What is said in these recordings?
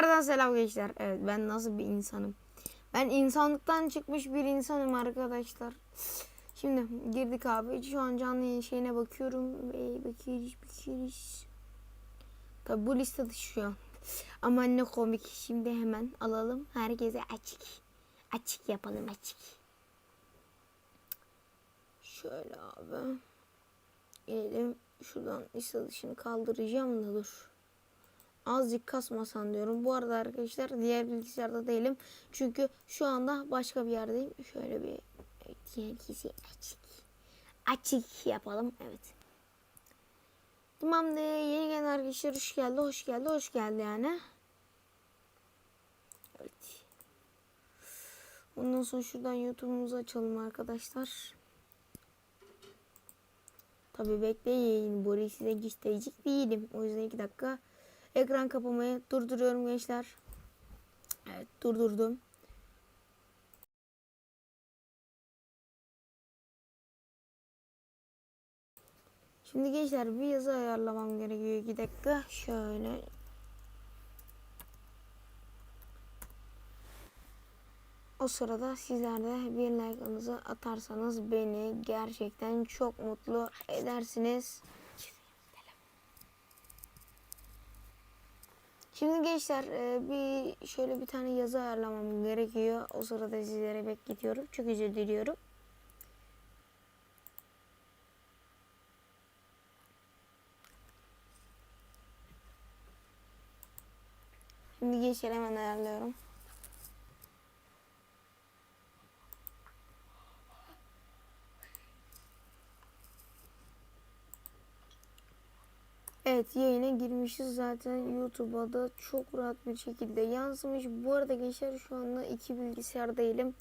Tekrardan selam gençler. Evet ben nasıl bir insanım? Ben insanlıktan çıkmış bir insanım arkadaşlar. Şimdi girdik abi. Şu an canlı yayın şeyine bakıyorum. Ve bakıyoruz bakıyoruz. Tabi bu liste dışı şu an. Ama ne komik. Şimdi hemen alalım. Herkese açık. Açık yapalım açık. Şöyle abi. Gelelim. Şuradan liste dışını kaldıracağım da dur azıcık kasmasan diyorum. Bu arada arkadaşlar diğer bilgisayarda değilim. Çünkü şu anda başka bir yerdeyim. Şöyle bir diğer kişi açık. Açık yapalım. Evet. Tamam de yeni gelen arkadaşlar hoş geldi. Hoş geldi. Hoş geldi yani. Evet. Ondan sonra şuradan YouTube'umuzu açalım arkadaşlar. Tabi bekleyin. Burayı size gösterecek değilim. O yüzden iki dakika Ekran kapamayı durduruyorum gençler. Evet durdurdum. Şimdi gençler bir yazı ayarlamam gerekiyor. 2 dakika şöyle. O sırada sizler de bir like'ınızı atarsanız beni gerçekten çok mutlu edersiniz. Şimdi gençler e, bir şöyle bir tane yazı ayarlamam gerekiyor. O sırada sizlere bekletiyorum. Çok özür diliyorum. Şimdi gençler hemen ayarlıyorum. Evet yayına girmişiz zaten YouTube'a da çok rahat bir şekilde yansımış. Bu arada gençler şu anda iki bilgisayar değilim.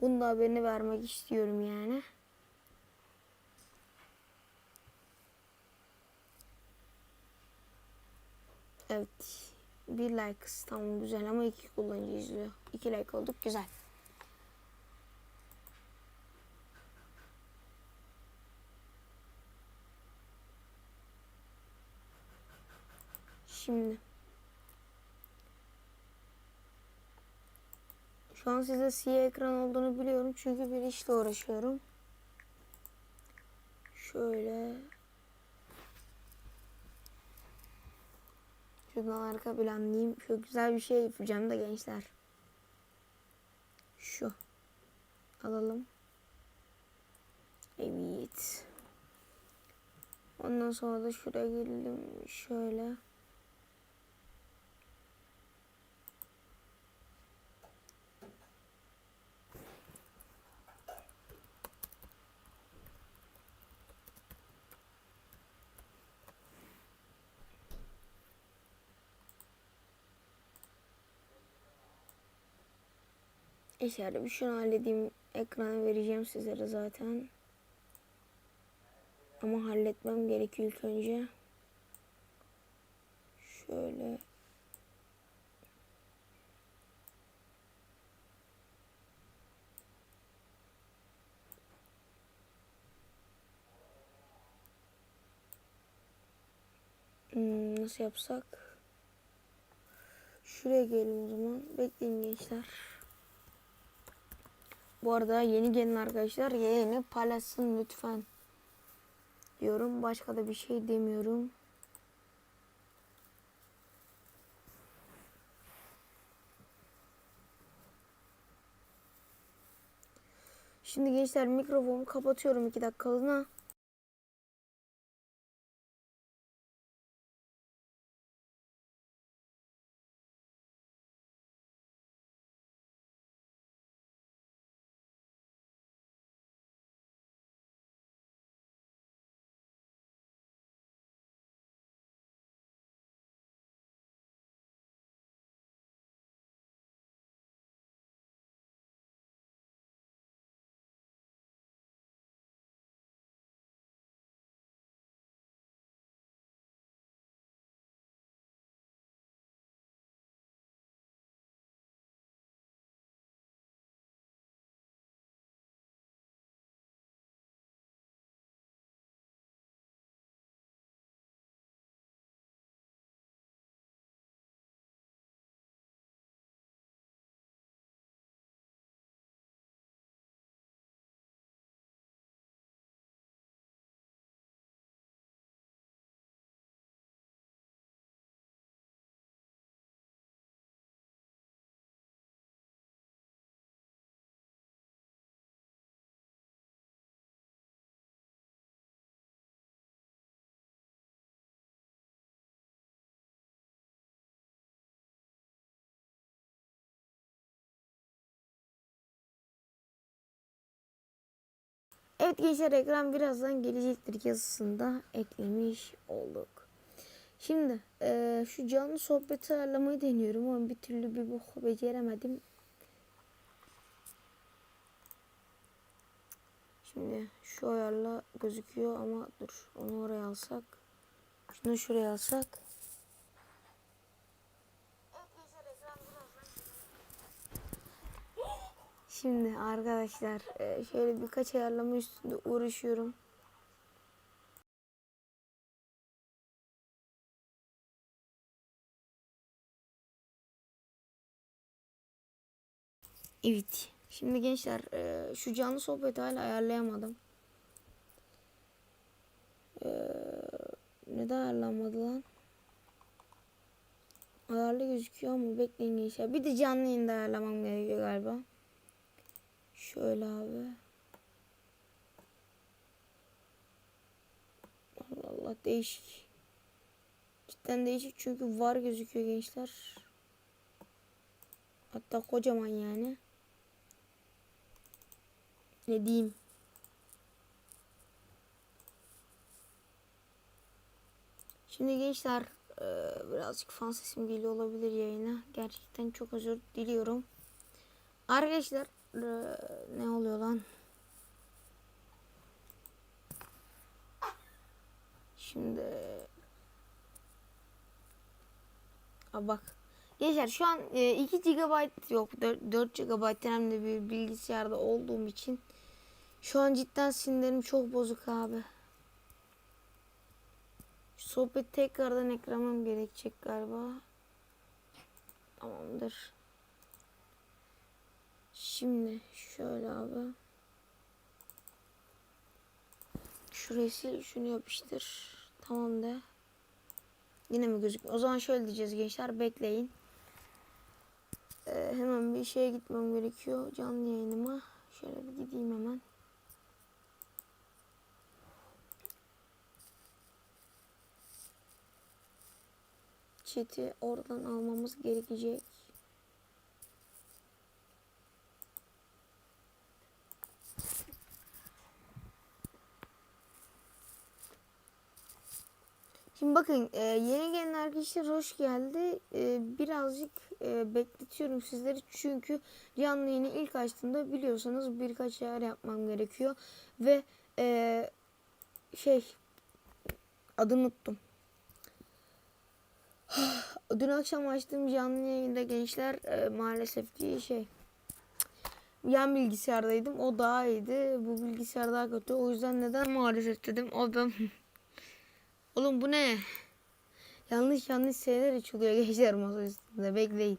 Bunun da haberini vermek istiyorum yani. Evet. Bir like tamam güzel ama iki kullanıcı izliyor. İki like olduk güzel. Şimdi. Şu an size siyah ekran olduğunu biliyorum. Çünkü bir işle uğraşıyorum. Şöyle. Şuradan arka planlayayım. Şu güzel bir şey yapacağım da gençler. Şu. Alalım. Evet. Ondan sonra da şuraya geldim. Şöyle. İçeride bir şunu halledeyim. Ekrana vereceğim sizlere zaten. Ama halletmem gerekiyor ilk önce. Şöyle. Hmm, nasıl yapsak? Şuraya gelelim o zaman. Bekleyin gençler. Bu arada yeni gelin arkadaşlar yayını paylaşsın lütfen. Diyorum. Başka da bir şey demiyorum. Şimdi gençler mikrofonu kapatıyorum iki dakikalığına. Evet gençler ekran birazdan gelecektir yazısında eklemiş olduk. Şimdi eee, şu canlı sohbeti ayarlamayı deniyorum ama bir türlü bir bok beceremedim. Şimdi şu ayarla gözüküyor ama dur onu oraya alsak. Şunu şuraya alsak. Şimdi arkadaşlar e, şöyle birkaç ayarlama üstünde uğraşıyorum. Evet. Şimdi gençler e, şu canlı sohbeti hala ayarlayamadım. E, neden ayarlanmadı lan? Ayarlı gözüküyor ama bekleyin gençler. Bir de canlı yayında ayarlamam gerekiyor galiba. Şöyle abi. Allah Allah değişik. Cidden değişik çünkü var gözüküyor gençler. Hatta kocaman yani. Ne diyeyim? Şimdi gençler e, birazcık fan sesim geliyor olabilir yayına. Gerçekten çok özür diliyorum. Arkadaşlar ne oluyor lan? Şimdi Aa, bak. Gençler şu an e, 2 GB yok 4, 4 GB RAM'de bir bilgisayarda olduğum için şu an cidden sinirlerim çok bozuk abi. Sohbet tekrardan ekranım gerekecek galiba. Tamamdır. Şimdi şöyle abi. Şurayı sil, şunu yapıştır. Tamam de. Yine mi gözükmüyor? O zaman şöyle diyeceğiz gençler bekleyin. Ee, hemen bir şeye gitmem gerekiyor canlı yayınıma. Şöyle bir gideyim hemen. Chat'i oradan almamız gerekecek. Şimdi bakın e, yeni gelen arkadaşlar hoş geldi. E, birazcık e, bekletiyorum sizleri çünkü canlı yayını ilk açtığımda biliyorsanız birkaç ayar yapmam gerekiyor ve e, şey adını unuttum. Dün akşam açtığım canlı yayında gençler e, maalesef ki şey yan bilgisayardaydım. O daha iyiydi. Bu bilgisayar daha kötü. O yüzden neden maalesef dedim. O da Oğlum bu ne? Yanlış yanlış şeyler içiliyor gençler masa üstünde. Bekleyin.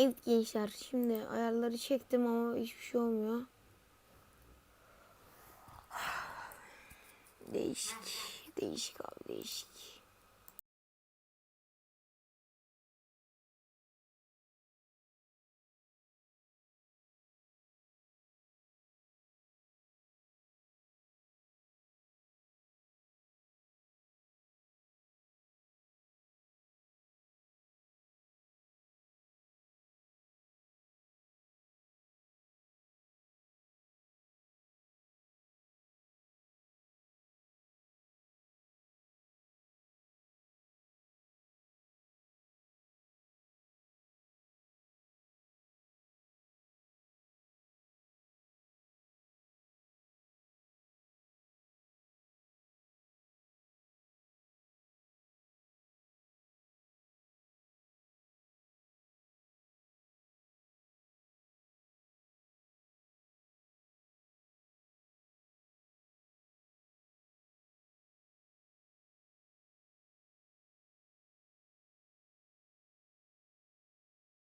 Evet gençler şimdi ayarları çektim ama hiçbir şey olmuyor. Değişik. Değişik abi değişik.